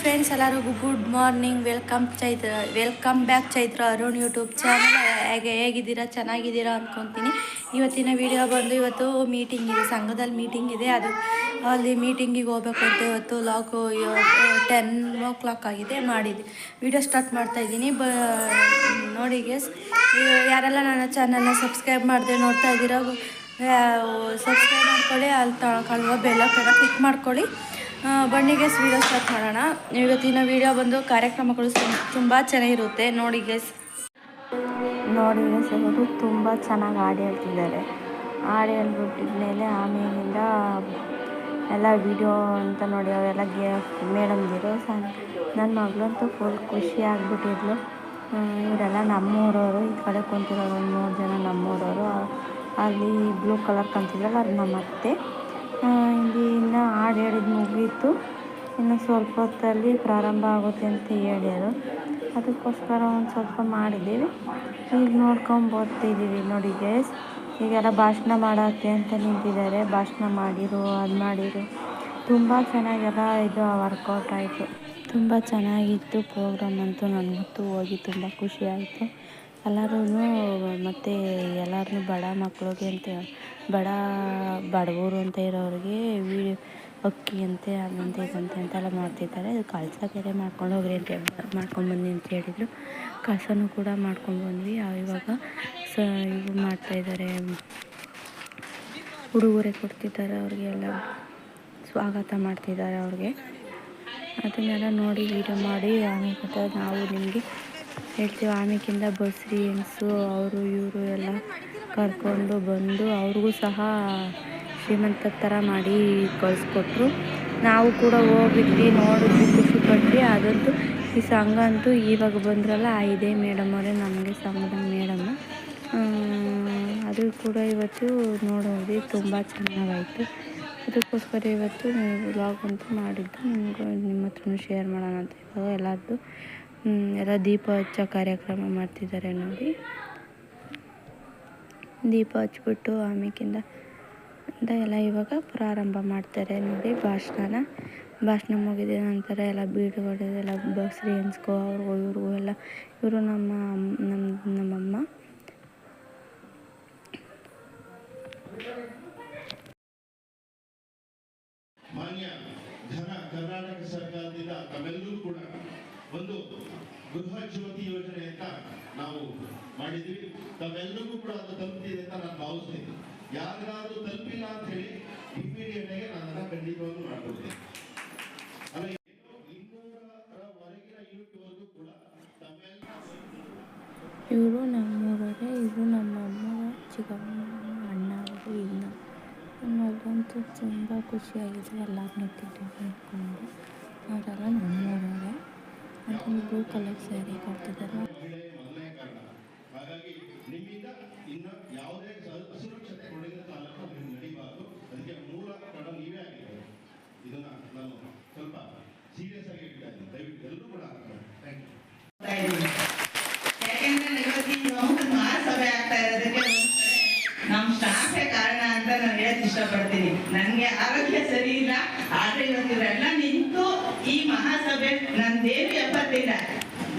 Friends ಎಲ್ಲರಿಗೂ good morning welcome Chaitra welcome back Chaitra Arun YouTube channel ಹೇಗೆ, ಹೇಗಿದ್ದೀರಾ? ಚೆನ್ನಾಗಿದ್ದೀರಾ ಅಂದ್ಕೊತೀನಿ ಇವತ್ತಿನ ವಿಡಿಯೋ ಬಂದು ಇವತ್ತು ಮೀಟಿಂಗ್ ಇದೆ. ಸಂಘದಲ್ಲಿ ಮೀಟಿಂಗ್ ಇದೆ. ಅದು, ಅಲ್ಲಿ ಮೀಟಿಂಗಿಗೆ ಹೋಗ್ಬೇಕು ಅಂತ ಇವತ್ತು ಲಾಕು ಟೆನ್ ಓ ಕ್ಲಾಕ್ ಆಗಿದೆ ಮಾಡಿದ್ದೆ ವಿಡಿಯೋ ಸ್ಟಾರ್ಟ್ ಮಾಡ್ತಾ ಇದ್ದೀನಿ. ಬ, ನೋಡಿ ಗೆಸ್ ಯಾರೆಲ್ಲ ನನ್ನ ಚಾನಲ್ನ ಸಬ್ಸ್ಕ್ರೈಬ್ ಮಾಡಿದೆ ನೋಡ್ತಾ ಇದ್ದೀರೋ ಸಬ್ಸ್ಕ್ರೈಬ್ ಮಾಡ್ಕೊಳ್ಳಿ. ಅಲ್ಲಿ ತಗೊಳ್ಳುವ ಬೆಲ್ಲ ಕೂಡ ಕ್ಲಿಕ್ ಮಾಡ್ಕೊಳ್ಳಿ. ಬನ್ನಿಗೆ ವೀಡಿಯೋ ಸ್ಟಾರ್ಟ್ ಮಾಡೋಣ. ಇವತ್ತಿನ ವಿಡಿಯೋ ಬಂದು ಕಾರ್ಯಕ್ರಮಗಳು ತುಂಬ ಚೆನ್ನಾಗಿರುತ್ತೆ. ನೋಡಿ ಗೆಸ್ ನೋಡಿ ಗೆಸ್ ಅವರು ತುಂಬ ಚೆನ್ನಾಗಿ ಹಾಡು ಹೇಳ್ತಿದ್ದಾರೆ. ಹಾಡು ಹೇಳ್ಬಿಟ್ಟಿದ್ಮೇಲೆ ಆಮೇಲಿಂದ ಎಲ್ಲ ವಿಡಿಯೋ ಅಂತ ನೋಡಿ ಅವೆಲ್ಲ ಗೇ ಮೇಡಮ್ದಿರು ಸ ನನ್ನ ಮಗಳಂತೂ ಫುಲ್ ಖುಷಿ ಆಗಿಬಿಟ್ಟಿದ್ಲು. ಇವರೆಲ್ಲ ನಮ್ಮೂರವರು, ಈ ಕಡೆ ಕುಂತಿರೋರು ಒಂದು ಮೂರು ಜನ ನಮ್ಮೂರವರು. ಅಲ್ಲಿ ಬ್ಲೂ ಕಲರ್ ಕಂತಿದ್ರಲ್ಲ ಅದು ನಮ್ಮ ಅತ್ತೆ ಇಲ್ಲಿ ಇನ್ನು ಹಾಡು ಹೇಳಿದ್ದು ಮುಗೀತು. ಇನ್ನು ಸ್ವಲ್ಪ ಹೊತ್ತಲ್ಲಿ ಪ್ರಾರಂಭ ಆಗುತ್ತೆ ಅಂತ ಹೇಳ್ಯಾರು. ಅದಕ್ಕೋಸ್ಕರ ಒಂದು ಸ್ವಲ್ಪ ಮಾಡಿದ್ದೀವಿ. ಈಗ ನೋಡ್ಕೊಂಡು ಬರ್ತಿದ್ದೀವಿ ನೋಡಿ ಗೇಸ್ ಈಗೆಲ್ಲ ಭಾಷಣ ಮಾಡತ್ತೆ ಅಂತ ನಿಂತಿದ್ದಾರೆ. ಭಾಷಣ ಮಾಡಿರು, ಅದು ಮಾಡಿರು. ತುಂಬ ಚೆನ್ನಾಗೆಲ್ಲ ಇದು ವರ್ಕೌಟ್ ಆಯಿತು. ತುಂಬ ಚೆನ್ನಾಗಿತ್ತು ಪ್ರೋಗ್ರಾಮ್ ಅಂತೂ ನನಗಂತೂ ಹೋಗಿ ತುಂಬ ಖುಷಿ ಆಯಿತು. ಎಲ್ಲರೂ ಮತ್ತು ಎಲ್ಲರನ್ನೂ ಬಡ ಮಕ್ಕಳಿಗೆ ಅಂತ ಬಡ ಬಡವರು ಅಂತ ಇರೋರಿಗೆ ವಿಡಿಯೋ ಅಕ್ಕಿ ಅಂತೆ ಅದಂತೆ ಇದಂತೆ ಅಂತೆಲ್ಲ ಮಾಡ್ತಿದ್ದಾರೆ ಅದು ಕಳಸ ಬೇರೆ ಮಾಡ್ಕೊಂಡು ಹೋಗ್ರಿ ಅಂತ ಮಾಡ್ಕೊಂಡು ಮಾಡ್ಕೊಂಬನ್ನಿ ಅಂತ ಹೇಳಿದರು. ಕಳಸನೂ ಕೂಡ ಮಾಡ್ಕೊಂಡು ಬಂದ್ವಿ. ಇವಾಗ ಸ ಇದು ಮಾಡ್ತಾಯಿದ್ದಾರೆ ಉಡುಗೊರೆ ಕೊಡ್ತಿದ್ದಾರೆ ಅವ್ರಿಗೆಲ್ಲ ಸ್ವಾಗತ ಮಾಡ್ತಿದ್ದಾರೆ ಅವ್ರಿಗೆ. ಅದನ್ನೆಲ್ಲ ನೋಡಿ ವೀಡಿಯೋ ಮಾಡಿ, ಆಮೇಲೆ ನಾವು ನಿಮಗೆ ಹೇಳ್ತೀವಿ. ಆಮೇಕಿಂದ ಬಸ್ರಿ, ಹೆಂಗಸು, ಅವರು, ಇವರು ಎಲ್ಲ ಕರ್ಕೊಂಡು ಬಂದು ಅವ್ರಿಗೂ ಸಹ ಶ್ರೀಮಂತ ಥರ ಮಾಡಿ ಕಳಿಸ್ಕೊಟ್ರು. ನಾವು ಕೂಡ ಹೋಗ್ಬಿಟ್ಟು ನೋಡಿದ್ವಿ ಖುಷಿ ಪಟ್ವಿ ಅದಂತೂ ಈ ಸಂಘ ಅಂತೂ ಇವಾಗ ಬಂದ್ರಲ್ಲ ಇದೆ ಮೇಡಮ್ ಅವರೇ, ನಮಗೆ ಸಂಘದ ಮೇಡಮ್. ಅದು ಕೂಡ ಇವತ್ತು ನೋಡೋದು, ತುಂಬ ಚೆನ್ನಾಗಾಯಿತು. ಅದಕ್ಕೋಸ್ಕರ ಇವತ್ತು ವ್ಲಾಗ್ ಅಂತ ಮಾಡಿದ್ದು, ನಿಮ್ಗೆ ನಿಮ್ಮ ಹತ್ರನೂ ಶೇರ್ ಮಾಡೋಣ ಅಂತ ಇವಾಗ ಎಲ್ಲರದ್ದು ಎಲ್ಲ ದೀಪ ಹಚ್ಚೋ ಕಾರ್ಯಕ್ರಮ ಮಾಡ್ತಿದ್ದಾರೆ ನೋಡಿ. ದೀಪ ಹಚ್ಬಿಟ್ಟು ಆಮೇಕಿಂದ ಅಂತ ಎಲ್ಲ ಇವಾಗ ಪ್ರಾರಂಭ ಮಾಡ್ತಾರೆ ನೋಡಿ ಭಾಷಣನ. ಭಾಷಣ ಮುಗಿದ ನಂತರ ಎಲ್ಲ ಬೀಡುಗಳು, ಎಲ್ಲ ಬಸ್ರಿ ಎನ್ಸ್ಕೋ ಅವ್ರಿಗೂ ಇವ್ರಿಗೂ ಎಲ್ಲ, ಇವರು ನಮ್ಮ ನಮ್ಮ ನಮ್ಮಮ್ಮ. ಮಾನ್ಯ ಘನ ಕರ್ನಾಟಕ ಸರ್ಕಾರದಿಂದ ತಮ್ಮೆಲ್ಲರೂ ಕೂಡ ಒಂದು ಗೃಹ ಜ್ಯೋತಿ ಯೋಜನೆ ಅಂತ ನಾವು ಮಾಡಿದ್ವಿ ತಾವೆಲ್ಲರಿಗೂ ಕೂಡ ಅದು ತಲುಪಿದೆ ಅಂತ ನಾನು ಭಾವಿಸ್ತೀನಿ. ಯಾರಿಗಾದ್ರೂ ತಲುಪಿಲ್ಲ ಅಂತ ಹೇಳಿ ಇಮ್ಮಿಡಿಯೇಟ್ ಆಗಿ ನಾನು ಅದನ್ನ ಖಂಡಿತವಾಗ್ಲೂ ತಮ್ಮೆಲ್ಲ ಇವರು ನಮ್ಮೂರವರೇ, ಇವರು ನಮ್ಮ ಅಮ್ಮನ ಚಿಕ್ಕಮ್ಮ ಅಣ್ಣ ಅವರು ಇನ್ನ ನಮ್ಮಂತೂ ತುಂಬ ಖುಷಿಯಾಗಿದೆ. ಎಲ್ಲರನ್ನೂ ತಿಂಡಿ ಮಾಡ್ಕೊಂಡು ಅವರೆಲ್ಲ ನಮ್ಮೂರವರೇ. ಅದೊಂದು ಬ್ಲೂ ಕಲರ್ ಸ್ಯಾರಿ ಕಾರಣ. ಹಾಗಾಗಿ ನಿಮ್ಮಿಂದ ಇನ್ನು ಯಾವುದೇ ಸುರಕ್ಷತೆ ಕೊಡಗಿನ ತಾಲೂಕು ನಿಮ್ಗೆ ಅದಕ್ಕೆ ಮೂಲ ಕಾರಣ ನೀವೇ ಆಗಿರ್ಬೋದು ಇದನ್ನ ನಾನು ಸ್ವಲ್ಪ ಸೀರಿಯಸ್ ಆಗಿ ಹೇಳ್ತಾ ಇದ್ದೀನಿ ದಯವಿಟ್ಟು ಎಲ್ಲರೂ ಕೂಡ ಥ್ಯಾಂಕ್ ಯು ಯಾಕೆಂದ್ರೆ ಇವತ್ತಿನ ಒಂದು ಮಹಾಸಭೆ ಆಗ್ತಾ ಇರೋದಕ್ಕೆ ಒಂದ್ಸರಿ ನಮ್ ಕಾರಣ ಅಂತ ನಾನು ಹೇಳಕ್ ಇಷ್ಟಪಡ್ತೀನಿ. ನನ್ಗೆ ಆರೋಗ್ಯ ಸರಿ ಇಲ್ಲ, ಆದ್ರೆ ಇವತ್ತಿವರೆಲ್ಲ ನಿಂತು ಈ ಮಹಾಸಭೆ ನನ್ ದೇವಿ ಎಪ್ಪತ್ತಿಲ್ಲ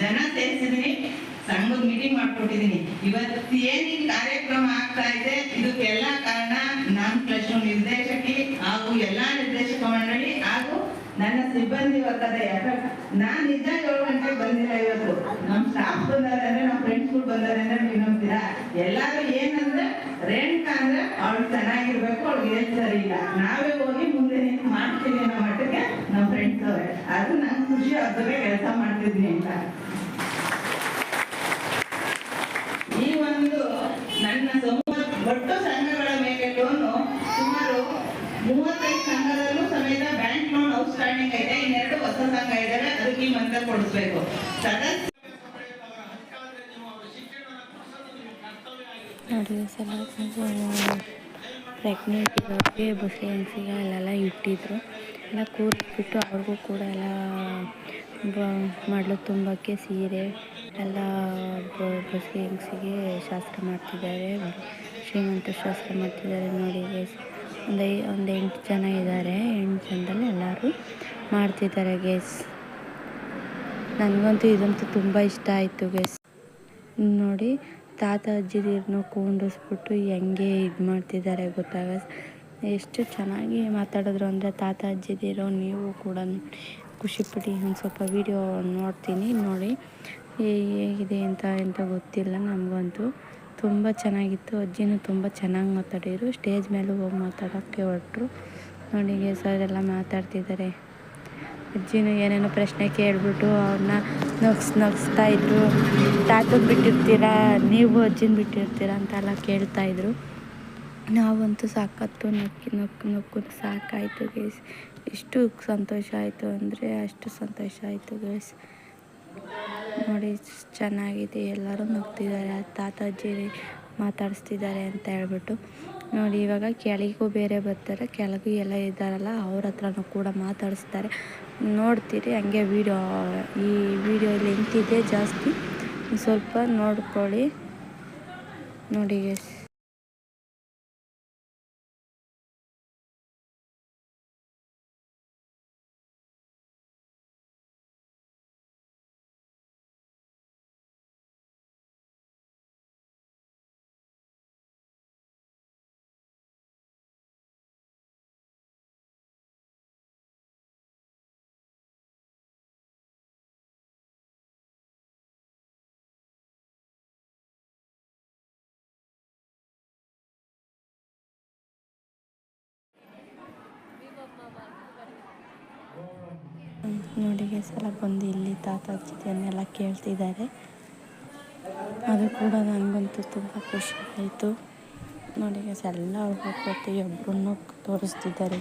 ಜನ ಸೇರಿಸಿದೀನಿ, ಸಂಘದ ಮೀಟಿಂಗ್ ಮಾಡ್ಕೊಟ್ಟಿದೀನಿ. ಇವತ್ತು ಏನ್ ಕಾರ್ಯಕ್ರಮ ಆಗ್ತಾ ಇದೆ, ಇದಕ್ಕೆಲ್ಲ ಕಾರಣ ನಾನ್ ಟ್ರಸ್ಟ್ ನಿರ್ದೇಶಕಿ ಹಾಗೂ ಎಲ್ಲಾ ನಿರ್ದೇಶಕ ಮಂಡಳಿ ಹಾಗೂ ನನ್ನ ಸಿಬ್ಬಂದಿ ವರ್ಗದ ಯಾಕಂದ್ರೆ ನಾನ್ ನಿಜ ಏಳು ಗಂಟೆಗೆ ಬಂದಿಲ್ಲ ಇವತ್ತು. ನಮ್ ಸ್ಟಾಫ್ ಬಂದಾರೆ ಅಂದ್ರೆ ನಮ್ಮ ಫ್ರೆಂಡ್ಸ್ಗಳು ಬಂದಾರೆ ಅಂದ್ರೆ ನೀವು ನಂಬ್ತೀರಾ? ಎಲ್ಲಾರು ಏನಂದ್ರೆ ರೆಂಟ್ ಅಂದ್ರೆ ಅವಳು ಚೆನ್ನಾಗಿರ್ಬೇಕು, ಅವ್ಳಿಗೆ ಏನ್ ಸರಿ ಇಲ್ಲ. ನಾವೇ ಹೋಗಿ ಮುಂದೆ ನಿಂತು ಮಾಡ್ತೀನಿ ಅನ್ನೋ ಮಟ್ಟಕ್ಕೆ ನಮ್ಮ ಫ್ರೆಂಡ್ಸ್ ಅವ್ರೆ. ಅದು ನಂಗೆ ಖುಷಿ ಅದ್ರ ಕೆಲಸ ಮಾಡ್ತಿದ್ನಿ ಅಂತ. ಈ ಒಂದು ನನ್ನ ಸಮೂಹ ಒಟ್ಟು ಸಂಘಗಳ ಮೇಲೆ ಲೋನು ಸುಮಾರು ಮೂವತ್ತೈದು ಸಂಘದಲ್ಲೂ ಸಮೇತ ಬ್ಯಾಂಕ್ ಔಟ್ಸ್ಟ್ಯಾಂಡಿಂಗ್ ಐತೆ ಇನ್ನೆರಡು ಹೊಸ ಸಂಘ ಇದಾವೆ, ಅದಕ್ಕೆ ಮಂತ್ರ ಕೊಡಿಸ್ಬೇಕು ಸದಸ್ಯ ಪ್ರೆಗ್ನೆಂಟ್ ಇರೋರಿಗೆ ಬಸ್ರಿ ಹೆಂಗಸಿಗೆ ಅಲ್ಲೆಲ್ಲ ಇಟ್ಟಿದ್ರು. ಎಲ್ಲ ಕೂರಿಸ್ಬಿಟ್ಟು ಅವ್ರಿಗೂ ಕೂಡ ಎಲ್ಲ ಮಾಡಲು ತುಂಬಕ್ಕೆ ಸೀರೆ, ಎಲ್ಲ ಬ- ಬಸ್ರಿ ಹೆಂಗಸಿಗೆ ಶಾಸ್ತ್ರ ಮಾಡ್ತಿದ್ದಾರೆ. ಶ್ರೀಮಂತ ಶಾಸ್ತ್ರ ಮಾಡ್ತಿದ್ದಾರೆ ನೋಡಿ ಒಂದು ಒಂದು ಎಂಟು ಜನ ಇದ್ದಾರೆ. ಎಂಟು ಜನದಲ್ಲಿ ಎಲ್ಲರೂ ಮಾಡ್ತಿದ್ದಾರೆ ಗೆಸ್ ನನಗಂತೂ ಇದಂತೂ ತುಂಬ ಇಷ್ಟ ಆಯಿತು ಗೆಸ್ ನೋಡಿ ತಾತ ಅಜ್ಜಿದಿರನ್ನು ಕೂಡಿಸ್ಬಿಟ್ಟು ಹೆಂಗೆ ಇದು ಮಾಡ್ತಿದ್ದಾರೆ ಗೊತ್ತಾಗ ಎಷ್ಟು ಚೆನ್ನಾಗಿ ಮಾತಾಡಿದ್ರು ಅಂದರೆ ತಾತ ಅಜ್ಜಿದಿರೋ ನೀವು ಕೂಡ ಖುಷಿಪಡಿ ಒಂದು ಸ್ವಲ್ಪ ವೀಡಿಯೋ ನೋಡ್ತೀನಿ. ನೋಡಿ, ಹೇಗಿದೆ ಅಂತ ಎಂತ ಗೊತ್ತಿಲ್ಲ ನಮಗಂತೂ. ತುಂಬ ಚೆನ್ನಾಗಿತ್ತು. ಅಜ್ಜಿನೂ ತುಂಬ ಚೆನ್ನಾಗಿ ಮಾತಾಡಿದರು. ಸ್ಟೇಜ್ ಮೇಲೆ ಹೋಗಿ ಮಾತಾಡೋಕ್ಕೆ ಹೊರಟ್ರು. ನೋಡಿ ಸರ್ ಎಲ್ಲ ಮಾತಾಡ್ತಿದ್ದಾರೆ. ಅಜ್ಜಿನೂ ಏನೇನೋ ಪ್ರಶ್ನೆ ಕೇಳಿಬಿಟ್ಟು ಅವ್ರನ್ನ ನಗ್ಸ್, ನಗಿಸ್ತಾ ಇದ್ರು. ತಾತು ಬಿಟ್ಟಿರ್ತೀರಾ? ನೀವು ಅಜ್ಜಿನ ಬಿಟ್ಟಿರ್ತೀರಾ ಅಂತೆಲ್ಲ ಕೇಳ್ತಾಯಿದ್ರು ನಾವಂತೂ ಸಾಕತ್ತು ನಕ್ಕಿ, ನಕ್ಕು ನಕ್ಕು. ಸಾಕಾಯಿತು ಗೇಸ್. ಎಷ್ಟು ಸಂತೋಷ ಆಯಿತು ಅಂದರೆ ಅಷ್ಟು ಸಂತೋಷ ಆಯಿತು ಗೈಸ್. ನೋಡಿ, ಚೆನ್ನಾಗಿದೆ. ಎಲ್ಲರೂ ನಗ್ತಿದ್ದಾರೆ. ತಾತ ಅಜ್ಜಿ ಮಾತಾಡಿಸ್ತಿದ್ದಾರೆ ಅಂತ ಹೇಳ್ಬಿಟ್ಟು. ನೋಡಿ, ಇವಾಗ ಕೆಳಗೂ ಬೇರೆ ಬರ್ತಾರೆ. ಕೆಳಗೂ ಎಲ್ಲ ಇದ್ದಾರಲ್ಲ, ಅವ್ರ ಹತ್ರನೂ ಕೂಡ ಮಾತಾಡಿಸ್ತಾರೆ. ನೋಡ್ತೀರಿ, ಹಂಗೆ ವೀಡಿಯೋ, ಈ ವಿಡಿಯೋ ಲೆಂತ್ ಇದೆ ಜಾಸ್ತಿ. ಸ್ವಲ್ಪ ನೋಡ್ಕೊಳ್ಳಿ. ನೋಡಿ ಸಲ ಬಂದು ಇಲ್ಲಿ ತಾತ ಅಜ್ಜಿದನ್ನೆಲ್ಲ ಕೇಳ್ತಿದ್ದಾರೆ. ಅದು ಕೂಡ ನನಗಂತೂ ತುಂಬ ಖುಷಿ ಆಯಿತು. ನೋಡಿ ಎಲ್ಲ ಅವ್ರ ಪ್ರತಿಯೊಬ್ಬರನ್ನು ತೋರಿಸ್ತಿದ್ದಾರೆ.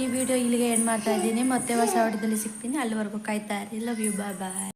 ಈ ವಿಡಿಯೋ ಇಲ್ಲಿಗೆ ಎಂಡ್ ಮಾಡ್ತಾ ಇದ್ದೀನಿ. ಮತ್ತೆ ಹೊಸ ಹೊಡೆದಲ್ಲಿ ಸಿಗ್ತೀನಿ. ಅಲ್ಲಿವರೆಗೂ ಕಾಯ್ತಾ ಇರಿ. Love you bye bye